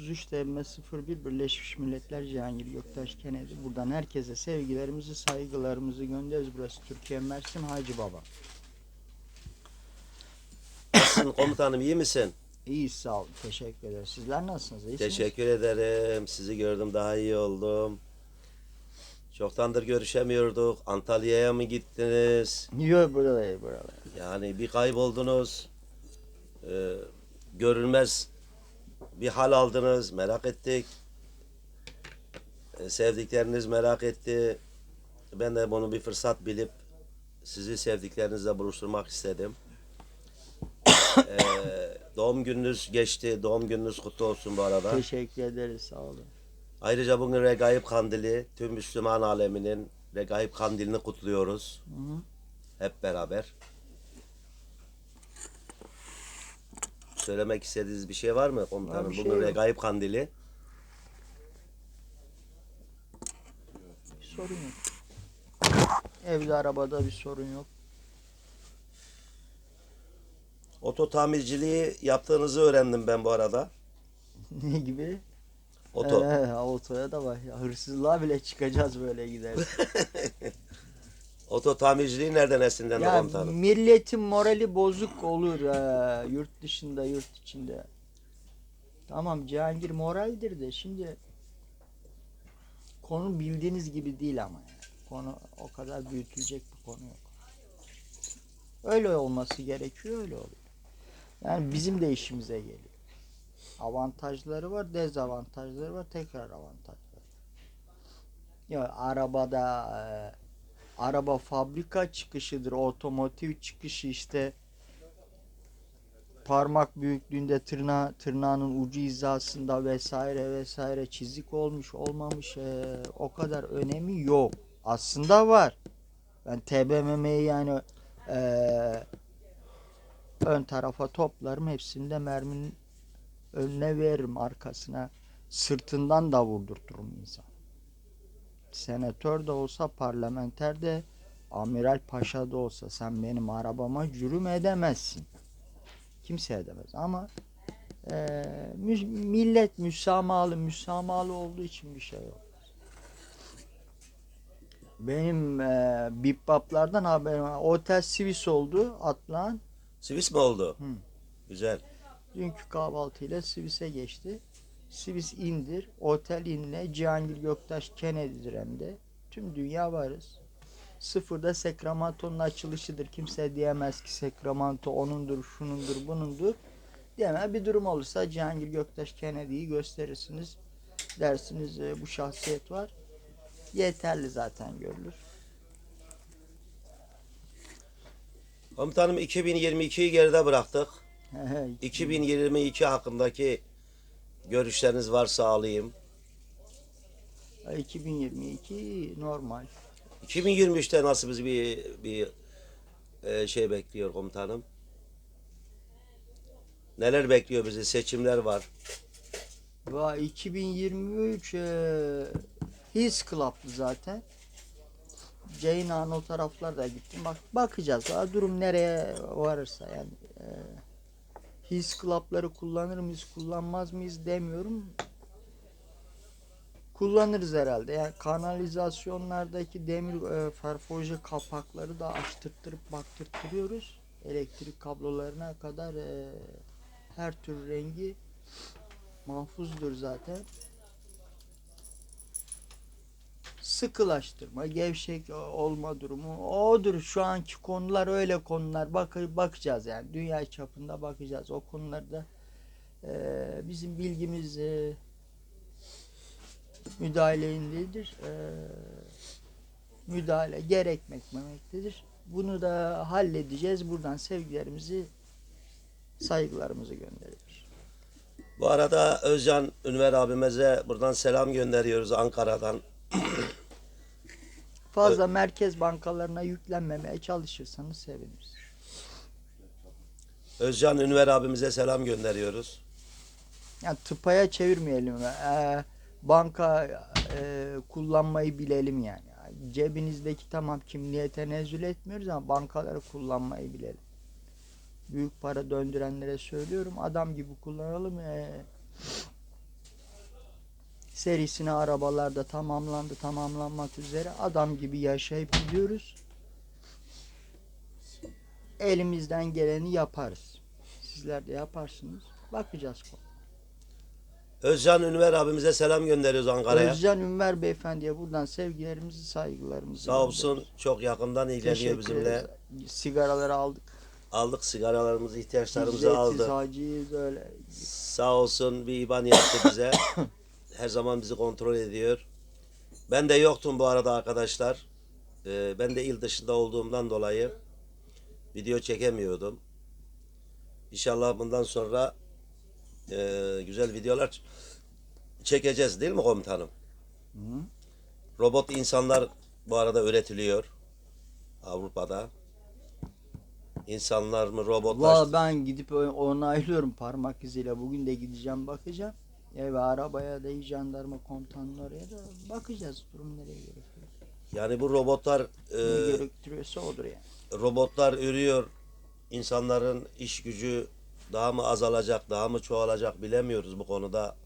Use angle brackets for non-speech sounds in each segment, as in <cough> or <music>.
33 TM 01 Birleşmiş Milletler Cihangir Göktaş Kennedy. Buradan herkese sevgilerimizi, saygılarımızı gönderiyoruz. Burası Türkiye Mersin Hacı Baba. Nasılsın komutanım iyi misin? İyi sağ olun. Teşekkür ederiz. Sizler nasılsınız? İyisiniz? Teşekkür ederim. Sizi gördüm daha iyi oldum. Çoktandır görüşemiyorduk. Antalya'ya mı gittiniz? Yok buradayım buradayım. Yani bir kayboldunuz. Ee, görünmez bir hal aldınız. Merak ettik. Ee, sevdikleriniz merak etti. Ben de bunu bir fırsat bilip sizi sevdiklerinizle buluşturmak istedim. Ee, doğum gününüz geçti. Doğum gününüz kutlu olsun bu arada. Teşekkür ederiz sağ olun. Ayrıca bugün Regaib Kandili, tüm Müslüman aleminin Regaib Kandilini kutluyoruz. Hı hı. Hep beraber. Söylemek istediğiniz bir şey var mı komutanım? Var, bir şey bugün yok. Kandili. Bir sorun yok. Evde arabada bir sorun yok. Oto tamirciliği yaptığınızı öğrendim ben bu arada. <laughs> ne gibi? Oto. Ee, otoya da var. Ya, hırsızlığa bile çıkacağız böyle gideriz. <laughs> Oto tamirciliği nereden esinlendi Ya komutanım? milletin morali bozuk olur ha, yurt dışında yurt içinde. Tamam Cihangir moraldir de şimdi konu bildiğiniz gibi değil ama yani. Konu o kadar büyütülecek bir konu yok. Öyle olması gerekiyor öyle oluyor. Yani bizim de işimize geliyor. Avantajları var, dezavantajları var, tekrar avantajları. Ya arabada e, araba fabrika çıkışıdır, otomotiv çıkışı işte parmak büyüklüğünde tırna tırnağının ucu hizasında vesaire vesaire çizik olmuş olmamış e, o kadar önemi yok. Aslında var. Ben TBMM'yi yani e, ön tarafa toplarım hepsini de merminin önüne veririm arkasına sırtından da vurdurturum insan. Senatör de olsa parlamenter de amiral paşa da olsa sen benim arabama cürüm edemezsin. Kimse edemez ama e, millet müsamahalı müsamahalı olduğu için bir şey yok. Benim e, bipbaplardan haberim var. Otel Sivis oldu Atlan. Swiss mi oldu? Hı. Güzel. Dünkü kahvaltıyla Sivis'e geçti. Sivis indir, otel inle, Cihangir Göktaş Kennedy'dir hem de. Tüm dünya varız. Sıfırda Sacramento'nun açılışıdır. Kimse diyemez ki Sacramento onundur, şunundur, bunundur. Diyemez. Bir durum olursa Cihangir Göktaş Kennedy'yi gösterirsiniz. Dersiniz e, bu şahsiyet var. Yeterli zaten görülür. Komutanım 2022'yi geride bıraktık. 2022 hakkındaki görüşleriniz varsa alayım. 2022 normal. 2023'te nasıl bizi bir bir e, şey bekliyor komutanım? Neler bekliyor bizi? Seçimler var. Va 2023 e, His Club'lı zaten. Ceynan o taraflarda gittim. Bak bakacağız. Daha durum nereye varırsa yani. E, his Club'ları kullanır mıyız, kullanmaz mıyız demiyorum. Kullanırız herhalde. Yani kanalizasyonlardaki demir e, ferforje kapakları da açtırttırıp baktırtıyoruz. Elektrik kablolarına kadar e, her tür rengi mahfuzdur zaten. Sıkılaştırma, gevşek olma durumu odur. Şu anki konular öyle konular. Bak bakacağız yani. Dünya çapında bakacağız. O konularda e, bizim bilgimiz e, müdahaleindedir. E, müdahale gerekmektedir. Bunu da halledeceğiz. Buradan sevgilerimizi, saygılarımızı gönderiyoruz. Bu arada Özcan Ünver abimize buradan selam gönderiyoruz Ankara'dan. Fazla merkez bankalarına yüklenmemeye çalışırsanız seviniriz. Özcan Ünver abimize selam gönderiyoruz. Yani tıpaya çevirmeyelim. Ee, banka e, kullanmayı bilelim yani. Cebinizdeki tamam kimliğe tenezzül etmiyoruz ama bankaları kullanmayı bilelim. Büyük para döndürenlere söylüyorum. Adam gibi kullanalım. Ee, Serisini arabalarda tamamlandı, tamamlanmak üzere. Adam gibi yaşayıp gidiyoruz. Elimizden geleni yaparız. Sizler de yaparsınız. Bakacağız. Özcan Ünver abimize selam gönderiyoruz Ankara'ya. Özcan Ünver Beyefendiye buradan sevgilerimizi, saygılarımızı Sağ olsun çok yakından ilgileniyor bizimle. Sigaraları aldık. Aldık sigaralarımızı, ihtiyaçlarımızı Ücretsiz aldı. hacıyız öyle. Sağ olsun bir IBAN yaptı bize. <coughs> Her zaman bizi kontrol ediyor. Ben de yoktum bu arada arkadaşlar. Ee, ben de il dışında olduğumdan dolayı video çekemiyordum. İnşallah bundan sonra e, güzel videolar çekeceğiz değil mi komutanım? Hı. Robot insanlar bu arada üretiliyor Avrupa'da. İnsanlar mı robotlar? Valla ben gidip onaylıyorum parmak iziyle. Bugün de gideceğim bakacağım. Eve arabaya da jandarma komutanının oraya da bakacağız durum nereye gerekiyor. Yani bu robotlar ne e, gerektiriyorsa odur yani. robotlar ürüyor. İnsanların iş gücü daha mı azalacak, daha mı çoğalacak bilemiyoruz bu konuda.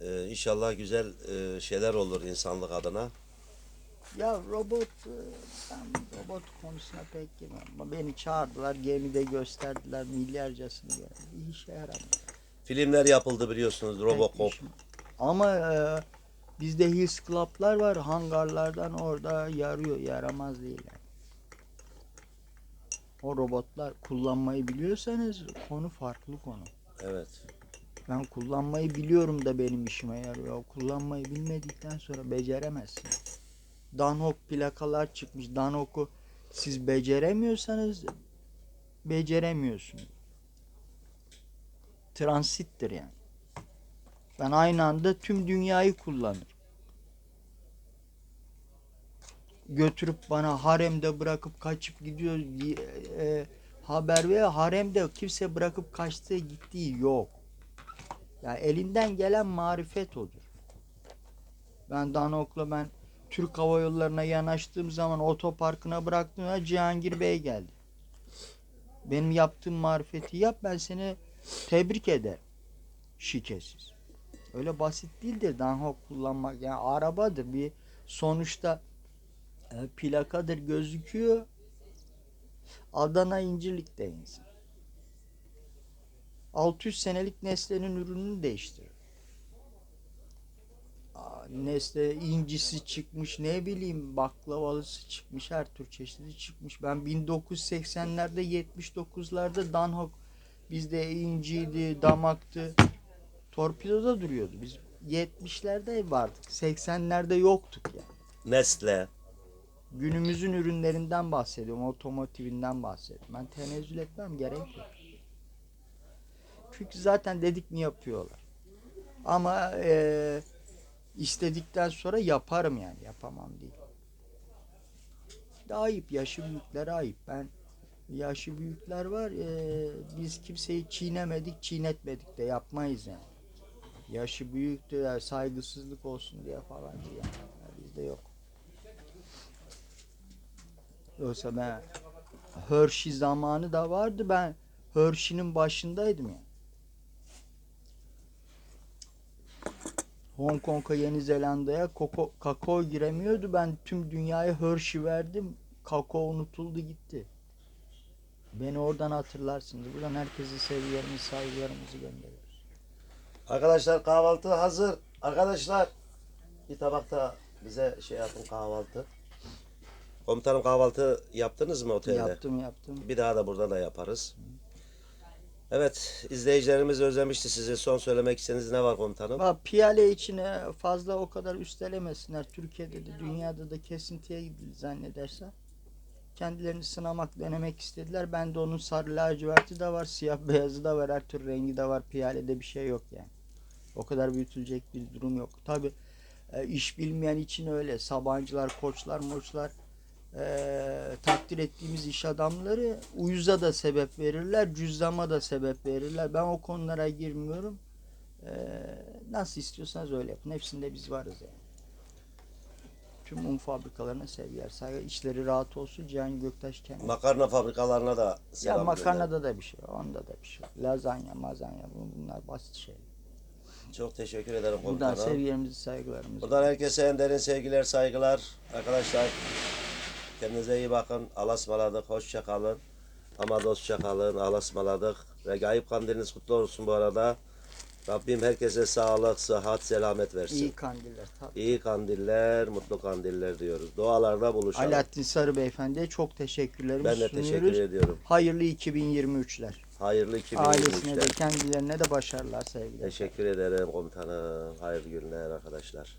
Ee, inşallah güzel e, şeyler olur insanlık adına. Ya robot, e, ben robot konusuna pek girmem. Beni çağırdılar, gemide gösterdiler milyarcasını. Yani. Bir işe yaramıyor. Filmler yapıldı biliyorsunuz Robocop. Ama e, bizde Hills Club'lar var. Hangarlardan orada yarıyor. Yaramaz değil yani. O robotlar kullanmayı biliyorsanız konu farklı konu. Evet. Ben kullanmayı biliyorum da benim işime yarıyor. Kullanmayı bilmedikten sonra beceremezsin. Danhok plakalar çıkmış. Danhok'u siz beceremiyorsanız beceremiyorsunuz. Transittir yani. Ben aynı anda tüm dünyayı kullanırım. Götürüp bana haremde bırakıp kaçıp gidiyor diye, e, haber ve haremde kimse bırakıp kaçtığı gittiği yok. Ya elinden gelen marifet odur. Ben Danok'la ben Türk Hava Yolları'na yanaştığım zaman otoparkına bıraktığımda Cihangir Bey geldi. Benim yaptığım marifeti yap ben seni tebrik ederim. Şikesiz. Öyle basit değildir Danhok kullanmak. Yani arabadır bir sonuçta e, plakadır gözüküyor. Adana İncirlik'te insan. 600 senelik Nestle'nin ürününü değiştirir. Aa, Nestle incisi çıkmış ne bileyim baklavalısı çıkmış her tür çeşidi çıkmış. Ben 1980'lerde 79'larda Danhok bizde inciydi, damaktı. Torpidoda duruyordu. Biz 70'lerde vardık. 80'lerde yoktuk yani. Nestle. Günümüzün ürünlerinden bahsediyorum. Otomotivinden bahsediyorum. Ben tenezzül etmem gerek yok. Çünkü zaten dedik mi yapıyorlar. Ama eee, istedikten sonra yaparım yani. Yapamam değil. De ayıp. Yaşı büyüklere ayıp. Ben yaşı büyükler var. eee, biz kimseyi çiğnemedik, çiğnetmedik de yapmayız yani. Yaşı büyüktü ya saygısızlık olsun diye falan diye. Bizde yok. Yoksa ben Hershey zamanı da vardı. Ben Hershey'nin başındaydım yani. Hong Kong'a Yeni Zelanda'ya kakao giremiyordu. Ben tüm dünyaya Hershey verdim. Kakao unutuldu gitti. Beni oradan hatırlarsınız. Buradan herkese sevgilerimizi, saygılarımızı gönderiyoruz. Arkadaşlar kahvaltı hazır. Arkadaşlar bir tabakta bize şey yapın kahvaltı. Komutanım kahvaltı yaptınız mı otelde? Yaptım yaptım. Bir daha da burada da yaparız. Evet, izleyicilerimiz özlemişti sizi. Son söylemek istediğiniz ne var komutanım? Ama piyale içine fazla o kadar üstelemesinler. Türkiye'de de dünyada da kesintiye gidildi zannederse. Kendilerini sınamak, denemek istediler. Ben de onun sarı laciverti de var, siyah beyazı da var, her tür rengi de var. Piyalede bir şey yok yani. O kadar büyütülecek bir durum yok. Tabi iş bilmeyen için öyle. Sabancılar, koçlar, moçlar e, takdir ettiğimiz iş adamları uyuza da sebep verirler, cüzdama da sebep verirler. Ben o konulara girmiyorum. Ee, nasıl istiyorsanız öyle yapın. Hepsinde biz varız yani. Tüm un fabrikalarına sevgiler, saygı, işleri rahat olsun. Cihan Göktaş kendi. Makarna fabrikalarına da ya selam makarnada da bir şey, onda da bir şey. Lazanya, mazanya, bu- bunlar basit şeyler. Çok teşekkür ederim Buradan komutanım. sevgilerimizi, saygılarımızı. Buradan herkese en derin sevgiler, saygılar. Arkadaşlar kendinize iyi bakın. Allah'a ısmarladık. Hoşça kalın. Ama dostça kalın. Ve gayip kandiliniz kutlu olsun bu arada. Rabbim herkese sağlık, sıhhat, selamet versin. İyi kandiller. Tabii. İyi kandiller, mutlu kandiller diyoruz. Dualarda buluşalım. Alaaddin Sarı Beyefendi'ye çok teşekkürlerimi ben de sunuyoruz. teşekkür ediyorum. Hayırlı 2023'ler. Hayırlı Ailesine de 2023'ler. kendilerine de başarılar sevgiler. Teşekkür ederim komutanım. Hayırlı günler arkadaşlar.